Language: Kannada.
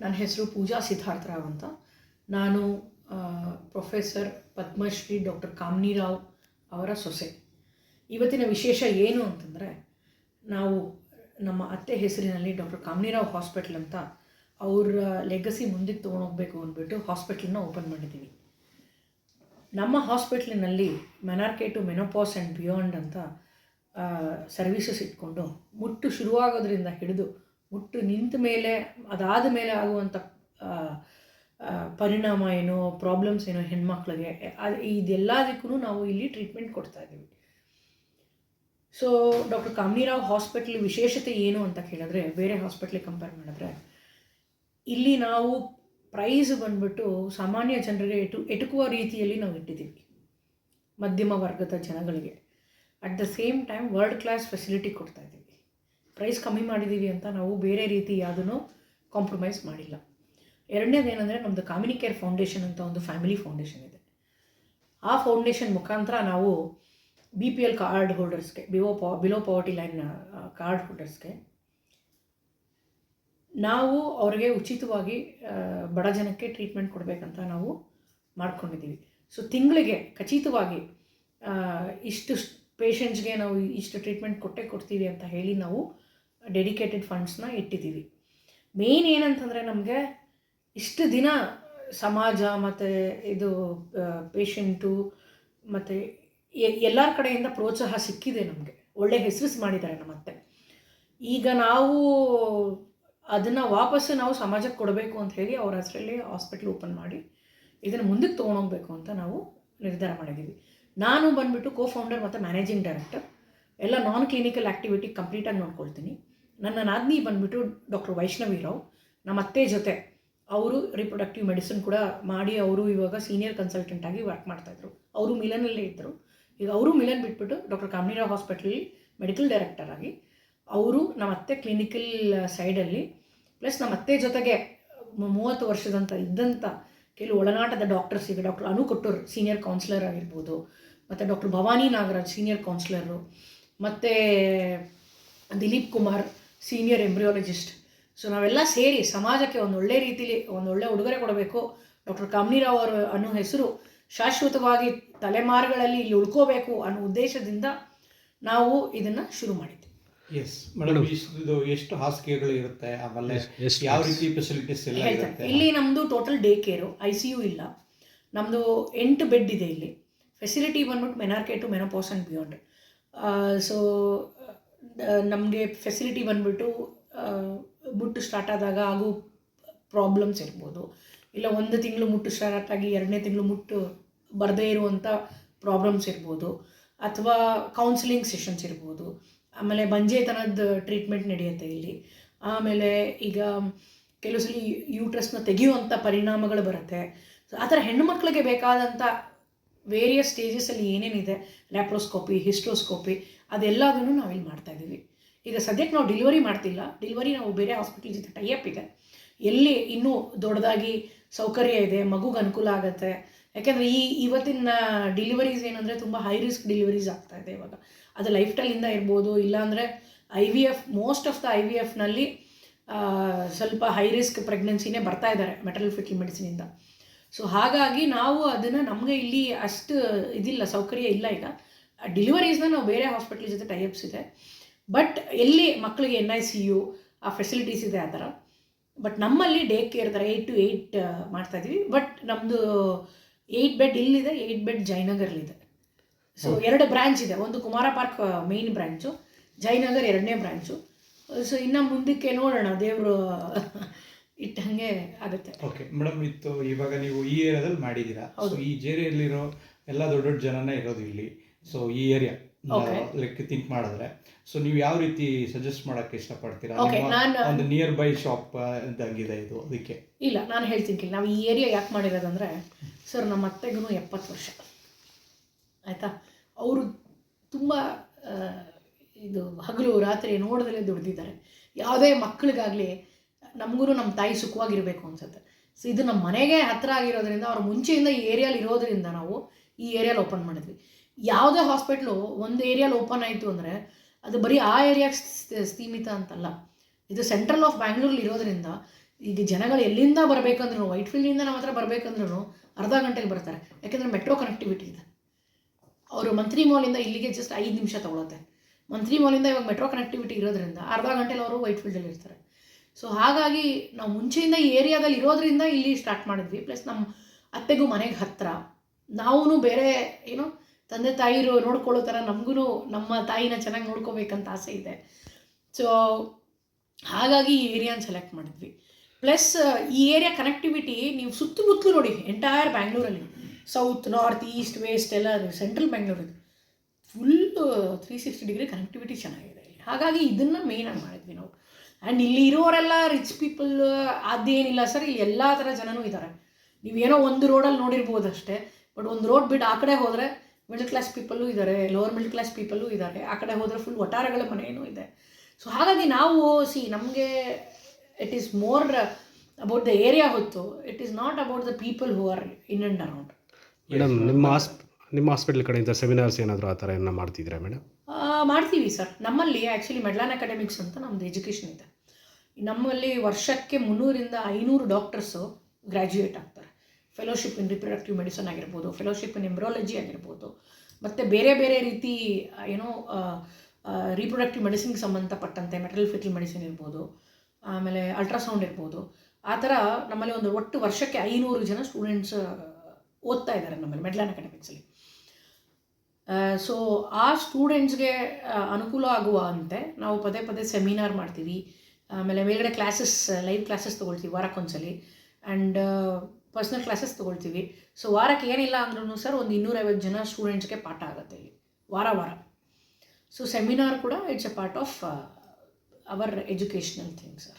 ನನ್ನ ಹೆಸರು ಪೂಜಾ ಸಿದ್ಧಾರ್ಥರಾವ್ ಅಂತ. ನಾನು ಪ್ರೊಫೆಸರ್ ಪದ್ಮಶ್ರೀ ಡಾಕ್ಟರ್ ಕಾಮ್ನಿರಾವ್ ಅವರ ಸೊಸೆ. ಇವತ್ತಿನ ವಿಶೇಷ ಏನು ಅಂತಂದರೆ, ನಾವು ನಮ್ಮ ಅತ್ತೆ ಹೆಸರಿನಲ್ಲಿ ಡಾಕ್ಟರ್ ಕಾಮ್ನಿರಾವ್ ಹಾಸ್ಪಿಟ್ಲ್ ಅಂತ ಅವರ ಲೆಗಸಿ ಮುಂದಕ್ಕೆ ತೊಗೊಂಡೋಗ್ಬೇಕು ಅಂದ್ಬಿಟ್ಟು ಹಾಸ್ಪಿಟ್ಲನ್ನ ಓಪನ್ ಮಾಡಿದ್ದೀವಿ. ನಮ್ಮ ಹಾಸ್ಪಿಟ್ಲಿನಲ್ಲಿ menarche to menopause and beyond ಅಂತ ಸರ್ವೀಸಸ್ ಇಟ್ಕೊಂಡು ಮುಟ್ಟು ಶುರುವಾಗೋದ್ರಿಂದ ಹಿಡಿದು ಮುಟ್ಟು ನಿಂತ ಮೇಲೆ, ಅದಾದ ಮೇಲೆ ಆಗುವಂಥ ಪರಿಣಾಮ ಏನೋ ಪ್ರಾಬ್ಲಮ್ಸ್ ಏನೋ ಹೆಣ್ಮಕ್ಳಿಗೆ ಇದೆಲ್ಲದಕ್ಕೂ ನಾವು ಇಲ್ಲಿ ಟ್ರೀಟ್ಮೆಂಟ್ ಕೊಡ್ತಾ ಇದ್ದೀವಿ. ಸೊ ಡಾಕ್ಟರ್ ಕಾಮಿನಿರಾವ್ ಹಾಸ್ಪಿಟ್ಲ್ ವಿಶೇಷತೆ ಏನು ಅಂತ ಕೇಳಿದ್ರೆ, ಬೇರೆ ಹಾಸ್ಪಿಟ್ಲಿಗೆ ಕಂಪೇರ್ ಮಾಡಿದ್ರೆ, ಇಲ್ಲಿ ನಾವು ಪ್ರೈಸ್ ಬಂದ್ಬಿಟ್ಟು ಸಾಮಾನ್ಯ ಜನರಿಗೆ ಎಟು, ಎಟುಕುವ ರೀತಿಯಲ್ಲಿ ನಾವು ಇಟ್ಟಿದ್ದೀವಿ, ಮಧ್ಯಮ ವರ್ಗದ ಜನಗಳಿಗೆ. At the same time world class facility ಕೊಡ್ತಾ ಇದ್ದೀವಿ. ಪ್ರೈಸ್ ಕಮ್ಮಿ ಮಾಡಿದ್ದೀವಿ ಅಂತ ನಾವು ಬೇರೆ ರೀತಿ ಯಾವುದನ್ನು ಕಾಂಪ್ರಮೈಸ್ ಮಾಡಿಲ್ಲ. ಎರಡನೇದೇನೆಂದರೆ ನಮ್ಮದು ಕಾಮಿನಿ ಕೇರ್ ಫೌಂಡೇಶನ್ ಅಂತ ಒಂದು ಫ್ಯಾಮಿಲಿ ಫೌಂಡೇಶನ್ ಇದೆ. ಆ ಫೌಂಡೇಶನ್ ಮುಖಾಂತರ ನಾವು B P L card ಹೋಲ್ಡರ್ಸ್ಗೆ below po below poverty line card ಹೋಲ್ಡರ್ಸ್ಗೆ ನಾವು ಅವ್ರಿಗೆ ಉಚಿತವಾಗಿ ಬಡ ಜನಕ್ಕೆ ಟ್ರೀಟ್ಮೆಂಟ್ ಕೊಡಬೇಕಂತ ನಾವು ಮಾಡ್ಕೊಂಡಿದ್ದೀವಿ. ಸೊ ತಿಂಗಳಿಗೆ ಖಚಿತವಾಗಿ ಇಷ್ಟು ಪೇಷಂಟ್ಸ್ಗೆ ನಾವು ಇಷ್ಟು ಟ್ರೀಟ್ಮೆಂಟ್ ಕೊಟ್ಟೇ ಕೊಡ್ತೀವಿ ಅಂತ ಹೇಳಿ ನಾವು ಡೆಡಿಕೇಟೆಡ್ ಫಂಡ್ಸ್ನ ಇಟ್ಟಿದ್ದೀವಿ. ಮೇನ್ ಏನಂತಂದರೆ ನಮಗೆ ಇಷ್ಟು ದಿನ ಸಮಾಜ ಮತ್ತು ಇದು ಪೇಷಂಟು ಮತ್ತು ಎಲ್ಲರ ಕಡೆಯಿಂದ ಪ್ರೋತ್ಸಾಹ ಸಿಕ್ಕಿದೆ ನಮಗೆ. ಒಳ್ಳೆ ಹೆಸರುಸ್ ಮಾಡಿದ್ದಾರೆ ನಮ್ಮ ಮತ್ತೆ ಈಗ ನಾವು ಅದನ್ನು ವಾಪಸ್ಸು ನಾವು ಸಮಾಜಕ್ಕೆ ಕೊಡಬೇಕು ಅಂತ ಹೇಳಿ ಅವ್ರ ಹೆಸರಲ್ಲಿ ಹಾಸ್ಪಿಟ್ಲ್ ಓಪನ್ ಮಾಡಿ ಇದನ್ನು ಮುಂದಕ್ಕೆ ತೊಗೊಂಡೋಗ್ಬೇಕು ಅಂತ ನಾವು ನಿರ್ಧಾರ ಮಾಡಿದ್ದೀವಿ. ನಾನು ಬಂದುಬಿಟ್ಟು ಕೋ ಫೌಂಡರ್ ಮತ್ತು ಮ್ಯಾನೇಜಿಂಗ್ ಡೈರೆಕ್ಟರ್ ಎಲ್ಲ ನಾನ್ ಕ್ಲಿನಿಕಲ್ ಆ್ಯಕ್ಟಿವಿಟಿ ಕಂಪ್ಲೀಟಾಗಿ ನೋಡ್ಕೊಳ್ತೀನಿ. ನನ್ನ ನಾದಿನಿ ಬಂದುಬಿಟ್ಟು ಡಾಕ್ಟರ್ ವೈಷ್ಣವಿ ರಾವ್ ನಮ್ಮ ಅತ್ತೆ ಜೊತೆ ಅವರು ರಿಪ್ರೊಡಕ್ಟಿವ್ ಮೆಡಿಸಿನ್ ಕೂಡ ಮಾಡಿ ಅವರು ಇವಾಗ ಸೀನಿಯರ್ ಕನ್ಸಲ್ಟೆಂಟ್ ಆಗಿ ವರ್ಕ್ ಮಾಡ್ತಾಯಿದ್ರು ಅವರು ಮಿಲನಲ್ಲೇ ಇದ್ದರು ಈಗ ಅವರು ಮಿಲನ್ ಬಿಟ್ಬಿಟ್ಟು doctor Kamini Rao hospital medical director ಆಗಿ ಅವರು ನಮ್ಮ ಅತ್ತೆ ಕ್ಲಿನಿಕಲ್ ಸೈಡಲ್ಲಿ ಪ್ಲಸ್ ನಮ್ಮ ಅತ್ತೆ ಜೊತೆಗೆ ಮೂವತ್ತು ವರ್ಷದಂತ ಇದ್ದಂಥ ಕೆಲವು ಒಳನಾಟದ ಡಾಕ್ಟರ್ಸ್ ಈಗ doctor Anu Kottur senior counsellor ಆಗಿರ್ಬೋದು, ಮತ್ತು doctor Bhavani Nagaraj senior counsellor ಮತ್ತು Dilip Kumar senior embryologist so ನಾವೆಲ್ಲ ಸೇರಿ ಸಮಾಜಕ್ಕೆ ಒಂದು ಒಳ್ಳೆ ರೀತಿಲಿ ಒಂದು ಒಳ್ಳೆ ಉಡುಗೊರೆ ಕೊಡಬೇಕು. ಡಾಕ್ಟರ್ ಕಾಮ್ನಿರಾವ್ ಅವರು ಅನ್ನೋ ಹೆಸರು ಶಾಶ್ವತವಾಗಿ ತಲೆಮಾರುಗಳಲ್ಲಿ ಇಲ್ಲಿ ಉಳ್ಕೋಬೇಕು ಅನ್ನೋ ಉದ್ದೇಶದಿಂದ ನಾವು ಇದನ್ನು ಶುರು ಮಾಡಿದ್ವಿ. ಎಸ್ ಮೇಡಮ್ ಇದು ಎಷ್ಟು ಹಾಸಿಗೆಗಳು ಇರುತ್ತೆ? ಆಮೇಲೆ ಯಾವ ರೀತಿ ಫೆಸಿಲಿಟೀಸ್ ಎಲ್ಲ ಇರುತ್ತೆ? ಇಲ್ಲಿ ನಮ್ಮದು total day care I C U ಇಲ್ಲ. ನಮ್ಮದು ಎಂಟು ಬೆಡ್ ಇದೆ ಇಲ್ಲಿ. ಫೆಸಿಲಿಟಿ ಬಂದ್ಬಿಟ್ಟು menarche to menopause and beyond so ನಮಗೆ ಫೆಸಿಲಿಟಿ ಬಂದುಬಿಟ್ಟು ಮುಟ್ಟು ಸ್ಟಾರ್ಟ್ ಆದಾಗ ಆಗೋ ಪ್ರಾಬ್ಲಮ್ಸ್ ಇರ್ಬೋದು. ಇಲ್ಲ ಒಂದು ತಿಂಗಳು ಮುಟ್ಟು ಸ್ಟಾರ್ಟ್ ಆಗಿ ಎರಡನೇ ತಿಂಗಳು ಮುಟ್ಟು ಬರದೇ ಇರುವಂಥ ಪ್ರಾಬ್ಲಮ್ಸ್ ಇರ್ಬೋದು. ಅಥವಾ ಕೌನ್ಸಿಲಿಂಗ್ ಸೆಷನ್ಸ್ ಇರ್ಬೋದು. ಆಮೇಲೆ ಬಂಜೆತನದ ಟ್ರೀಟ್ಮೆಂಟ್ ನಡೆಯುತ್ತೆ ಇಲ್ಲಿ. ಆಮೇಲೆ ಈಗ ಕೆಲವು ಸಲ ಯೂಟ್ರಸ್ನ ತೆಗೆಯುವಂಥ ಪರಿಣಾಮಗಳು ಬರುತ್ತೆ. ಆ ಥರ ಹೆಣ್ಣು ಮಕ್ಕಳಿಗೆ ಬೇಕಾದಂಥ ವೇರಿಯಸ್ ಸ್ಟೇಜಸಲ್ಲಿ ಏನೇನಿದೆ ಲ್ಯಾಪ್ರೋಸ್ಕೋಪಿ ಹಿಸ್ಟ್ರೋಸ್ಕೋಪಿ ಅದೆಲ್ಲದನ್ನು ನಾವಿಲ್ಲಿ ಮಾಡ್ತಾಯಿದ್ದೀವಿ ಈಗ ಸದ್ಯಕ್ಕೆ ನಾವು ಡೆಲಿವರಿ ಮಾಡ್ತಿಲ್ಲ. ಡೆಲಿವರಿ ನಾವು ಬೇರೆ ಹಾಸ್ಪಿಟಲ್ ಜೊತೆ ಟೈಅಪ್ ಇದೆ. ಎಲ್ಲಿ ಇನ್ನೂ ದೊಡ್ಡದಾಗಿ ಸೌಕರ್ಯ ಇದೆ, ಮಗುಗೆ ಅನುಕೂಲ ಆಗುತ್ತೆ. ಯಾಕೆಂದರೆ ಈ ಇವತ್ತಿನ ಡೆಲಿವರೀಸ್ ಏನಂದರೆ ತುಂಬ ಹೈ ರಿಸ್ಕ್ ಡೆಲಿವರೀಸ್ ಆಗ್ತಾ ಇದೆ ಇವಾಗ. ಅದು ಲೈಫ್ ಸ್ಟೈಲಿಂದ ಇರ್ಬೋದು, ಇಲ್ಲಾಂದರೆ I V F most of the I V ಎಫ್ನಲ್ಲಿ ಸ್ವಲ್ಪ ಹೈ ರಿಸ್ಕ್ ಪ್ರೆಗ್ನೆನ್ಸಿನೇ ಬರ್ತಾ ಇದ್ದಾರೆ ಮೆಟಲ್ ಫಿಟಲ್ ಮೆಡಿಸಿನಿಂದ ಸೊ ಹಾಗಾಗಿ ನಾವು ಅದನ್ನು ನಮಗೆ ಇಲ್ಲಿ ಅಷ್ಟು ಇದಿಲ್ಲ ಸೌಕರ್ಯ ಇಲ್ಲ ಈಗ. ಡಿಲಿವರೀಸ್ನ ನಾವು ಬೇರೆ ಹಾಸ್ಪಿಟ್ಲ್ ಜೊತೆ ಟೈಅಪ್ಸ್ ಇದೆ. ಬಟ್ ಎಲ್ಲಿ ಮಕ್ಕಳಿಗೆ ಎನ್ ಐ ಸಿ ಯು ಆ ಫೆಸಿಲಿಟೀಸ್ ಇದೆ ಆ ಥರ. ಬಟ್ ನಮ್ಮಲ್ಲಿ ಡೇ ಕೇರ್ ಥರ ಏಯ್ಟ್ ಟು ಏಯ್ಟ್ ಮಾಡ್ತಾ ಇದ್ದೀವಿ. ಬಟ್ ನಮ್ಮದು ಏಯ್ಟ್ ಬೆಡ್ ಇಲ್ಲಿದೆ ಏಯ್ಟ್ ಬೆಡ್ ಜಯನಗರ್ಲಿದೆ ಸೊ ಎರಡು ಬ್ರ್ಯಾಂಚ್ ಇದೆ. ಒಂದು Kumara park main branch Jayanagar ಎರಡನೇ ಬ್ರ್ಯಾಂಚು ಸೊ ಇನ್ನು ಮುಂದಕ್ಕೆ ನೋಡೋಣ ದೇವರು ಇಟ್ಟಂಗೆ ಆಗುತ್ತೆ. ಓಕೆ ಮೇಡಮ್ ಇತ್ತು ಇವಾಗ ನೀವು ಈ ಏರಿಯಾದಲ್ಲಿ ಮಾಡಿದ್ದೀರಾ? ಸೊ ಹೌದು. ಈ ಜೇರಿಯಲ್ಲಿರೋ ಎಲ್ಲ ದೊಡ್ಡ ದೊಡ್ಡ ಜನನೇ ಇರೋದು ಇಲ್ಲಿ. ಸೊ ಈ ಏರಿಯಾ ಲೈಕ್ ಥಿಂಕ್ ಮಾಡಿದ್ರೆ. ಸೊ ನೀವು ಯಾವ ರೀತಿ ಸಜೆಸ್ಟ್ ಮಾಡಕ್ಕೆ ಇಷ್ಟಪಡ್ತೀರಾ? ಒಂದು ನಿಯರ್ ಬೈ ಶಾಪ್ ಇದ್ದಂಗಿದೆ ಇದು ಅದಕ್ಕೆ. ಇಲ್ಲ ನಾನು ಹೇಳ್ತೀನಿ ನಾವು ಈ ಏರಿಯಾ ಯಾಕೆ ಮಾಡಿರೋದಂದ್ರೆ ಸರ್ ನಮ್ಮ ಅತ್ತೆಗೂ ಎಪ್ಪತ್ತು ವರ್ಷ. ಆಯಿತಾ? ಅವರು ತುಂಬ ಇದು ಹಗಲು ರಾತ್ರಿ ನೋಡದಲ್ಲೇ ದುಡ್ದಿದ್ದಾರೆ. ಯಾವುದೇ ಮಕ್ಕಳಿಗಾಗಲಿ ನಮಗೂ ನಮ್ಮ ತಾಯಿ ಸುಖವಾಗಿರಬೇಕು ಅನ್ಸುತ್ತೆ. ಸೊ ಇದು ನಮ್ಮ ಮನೆಗೆ ಹತ್ತಿರ ಆಗಿರೋದ್ರಿಂದ ಅವ್ರ ಮುಂಚೆಯಿಂದ ಈ ಏರಿಯಾಲಿ ಇರೋದ್ರಿಂದ ನಾವು ಈ ಏರಿಯಾಲಿ ಓಪನ್ ಮಾಡಿದ್ವಿ. ಯಾವುದೇ ಹಾಸ್ಪಿಟ್ಲು ಒಂದು ಏರಿಯಾಲಿ ಓಪನ್ ಆಯಿತು ಅಂದರೆ ಅದು ಬರೀ ಆ ಏರಿಯಾಗೆ ಸೀಮಿತ ಅಂತಲ್ಲ. ಇದು ಸೆಂಟ್ರಲ್ ಆಫ್ ಬ್ಯಾಂಗ್ಳೂರಲ್ಲಿ ಇರೋದ್ರಿಂದ ಈಗ ಜನಗಳು ಎಲ್ಲಿಂದ ಬರಬೇಕಂದ್ರೂ ವೈಟ್ ಫೀಲ್ಡಿಂದ ನಮ್ಮ ಹತ್ರ ಬರಬೇಕಂದ್ರೂ ಅರ್ಧ ಗಂಟೆಗೆ ಬರ್ತಾರೆ. ಯಾಕೆಂದರೆ ಮೆಟ್ರೋ ಕನೆಕ್ಟಿವಿಟಿ ಇದೆ. ಅವರು ಮಂತ್ರಿ ಮಾಲಿಂದ ಇಲ್ಲಿಗೆ ಜಸ್ಟ್ ಐದು ನಿಮಿಷ ತಗೊಳುತ್ತೆ. ಮಂತ್ರಿ ಮಾಲಿಂದ ಇವಾಗ ಮೆಟ್ರೋ ಕನೆಕ್ಟಿವಿಟಿ ಇರೋದ್ರಿಂದ ಅರ್ಧ ಗಂಟೆಲಿ ಅವರು ವೈಟ್ ಫೀಲ್ಡಲ್ಲಿ ಇರ್ತಾರೆ. ಸೊ ಹಾಗಾಗಿ ನಾವು ಮುಂಚೆಯಿಂದ ಈ ಏರಿಯಾದಲ್ಲಿ ಇರೋದ್ರಿಂದ ಇಲ್ಲಿ ಸ್ಟಾರ್ಟ್ ಮಾಡಿದ್ವಿ. ಪ್ಲಸ್ ನಮ್ಮ ಅತ್ತೆಗೂ ಮನೆಗೆ ಹತ್ತಿರ ನಾವೂ ಬೇರೆ ಏನು ತಂದೆ ತಾಯಿರು ನೋಡ್ಕೊಳ್ಳೋ ಥರ ನಮಗೂ ನಮ್ಮ ತಾಯಿನ ಚೆನ್ನಾಗಿ ನೋಡ್ಕೋಬೇಕಂತ ಆಸೆ ಇದೆ. ಸೊ ಹಾಗಾಗಿ ಈ ಏರಿಯಾನ ಸೆಲೆಕ್ಟ್ ಮಾಡಿದ್ವಿ. ಪ್ಲಸ್ ಈ ಏರಿಯಾ ಕನೆಕ್ಟಿವಿಟಿ ನೀವು ಸುತ್ತಮುತ್ತಲು ನೋಡಿ ಎಂಟೈರ್ ಬ್ಯಾಂಗ್ಳೂರಲ್ಲಿ ಸೌತ್ ನಾರ್ತ್ ಈಸ್ಟ್ ವೆಸ್ಟ್ ಎಲ್ಲ ಸೆಂಟ್ರಲ್ ಬ್ಯಾಂಗ್ಳೂರಲ್ಲಿ full full three sixty degree connectivity ಚೆನ್ನಾಗಿದೆ ಹಾಗಾಗಿ ಇದನ್ನು ಮೇಯ್ನಾಗಿ ಮಾಡಿದ್ವಿ ನಾವು. ಆ್ಯಂಡ್ ಇಲ್ಲಿ ಇರೋರೆಲ್ಲ ರಿಚ್ ಪೀಪಲ್ ಅದೇನಿಲ್ಲ ಸರ್ ಇಲ್ಲಿ ಎಲ್ಲ ಥರ ಜನನೂ ಇದ್ದಾರೆ ನೀವೇನೋ ಒಂದು ರೋಡಲ್ಲಿ ನೋಡಿರ್ಬೋದು ಅಷ್ಟೇ ಬಟ್ ಒಂದು ರೋಡ್ ಬಿಟ್ಟು ಆ ಕಡೆ ಹೋದರೆ ಮಿಡ್ಲ್ ಕ್ಲಾಸ್ ಪೀಪಲ್ಲೂ ಇದ್ದಾರೆ ಲೋವರ್ ಮಿಡ್ಲ್ ಕ್ಲಾಸ್ ಪೀಪಲ್ಲೂ ಇದ್ದಾರೆ ಆ ಕಡೆ ಹೋದರೆ ಫುಲ್ ಒಟ್ಟಾರಗಳ ಮನೆಯೂ ಇದೆ. ಸೊ ಹಾಗಾಗಿ ನಾವು ಸಿ ನಮಗೆ it is more about the area ಹೊತ್ತು it is not about the people who are in and around madam ನಿಮ್ಮ ಹಾಸ್ಪ್ ನಿಮ್ಮ ಹಾಸ್ಪಿಟ್ಲ್ ಕಡೆಯಿಂದ ಸೆಮಿನಾರ್ಸ್ ಏನಾದರೂ ಆ ಥರ ಏನೋ ಮಾಡ್ತಿದ್ದೀರಾ ಮೇಡಮ್ ಮಾಡ್ತೀವಿ ಸರ್ ನಮ್ಮಲ್ಲಿ ಆ್ಯಕ್ಚುಲಿ ಮೆಡ್ಲಾನ್ ಅಕಾಡೆಮಿಕ್ಸ್ ಅಂತ ನಮ್ಮದು ಎಜುಕೇಷನ್ ಇದೆ. ನಮ್ಮಲ್ಲಿ ವರ್ಷಕ್ಕೆ ಮುನ್ನೂರಿಂದ ಐನೂರು ಡಾಕ್ಟರ್ಸು ಗ್ರ್ಯಾಜುಯೇಟ್ ಆಗ್ತಾರೆ. ಫೆಲೋಶಿಪ್ ಇನ್ ರಿಪ್ರೊಡಕ್ಟಿವ್ ಮೆಡಿಸನ್ ಆಗಿರ್ಬೋದು, ಫೆಲೋಶಿಪ್ ಇನ್ ಎಂಬ್ರಾಲಜಿ ಆಗಿರ್ಬೋದು, ಮತ್ತು ಬೇರೆ ಬೇರೆ ರೀತಿ ಏನೋ ರೀಪ್ರೊಡಕ್ಟಿವ್ ಮೆಡಿಸಿನ್ಗೆ ಸಂಬಂಧಪಟ್ಟಂತೆ ಮೆಟಲ್ ಫಿಟಲ್ ಮೆಡಿಸಿನ್ ಇರ್ಬೋದು, ಆಮೇಲೆ ಅಲ್ಟ್ರಾಸೌಂಡ್ ಇರ್ಬೋದು, ಆ ಥರ ನಮ್ಮಲ್ಲಿ ಒಂದು ಒಟ್ಟು ವರ್ಷಕ್ಕೆ ಐನೂರು ಜನ ಸ್ಟೂಡೆಂಟ್ಸ್ ಓದ್ತಾ ಇದ್ದಾರೆ ನಮ್ಮಲ್ಲಿ ಮೆಡ್ಲಾನ್ ಅಕಾಡೆಮಿಕ್ಸಲ್ಲಿ. ಸೊ ಆ ಸ್ಟೂಡೆಂಟ್ಸ್ಗೆ ಅನುಕೂಲ ಆಗುವಂತೆ ನಾವು ಪದೇ ಪದೇ ಸೆಮಿನಾರ್ ಮಾಡ್ತೀವಿ ಆಮೇಲೆ ಮೇಲ್ಗಡೆ ಕ್ಲಾಸಸ್ ಲೈವ್ ಕ್ಲಾಸಸ್ ತೊಗೊಳ್ತೀವಿ ವಾರಕ್ಕೊಂದ್ಸಲಿ. ಆ್ಯಂಡ್ ಪರ್ಸ್ನಲ್ ಕ್ಲಾಸಸ್ ತೊಗೊಳ್ತೀವಿ. ಸೊ ವಾರಕ್ಕೆ ಏನಿಲ್ಲ ಅಂದ್ರೂ ಸರ್ ಒಂದು ಇನ್ನೂರೈವತ್ತು ಜನ ಸ್ಟೂಡೆಂಟ್ಸ್ಗೆ ಪಾಠ ಆಗುತ್ತೆ ಇಲ್ಲಿ. ವಾರ ವಾರ. ಸೊ ಸೆಮಿನಾರ್ ಕೂಡ it's a part of our educational thing sir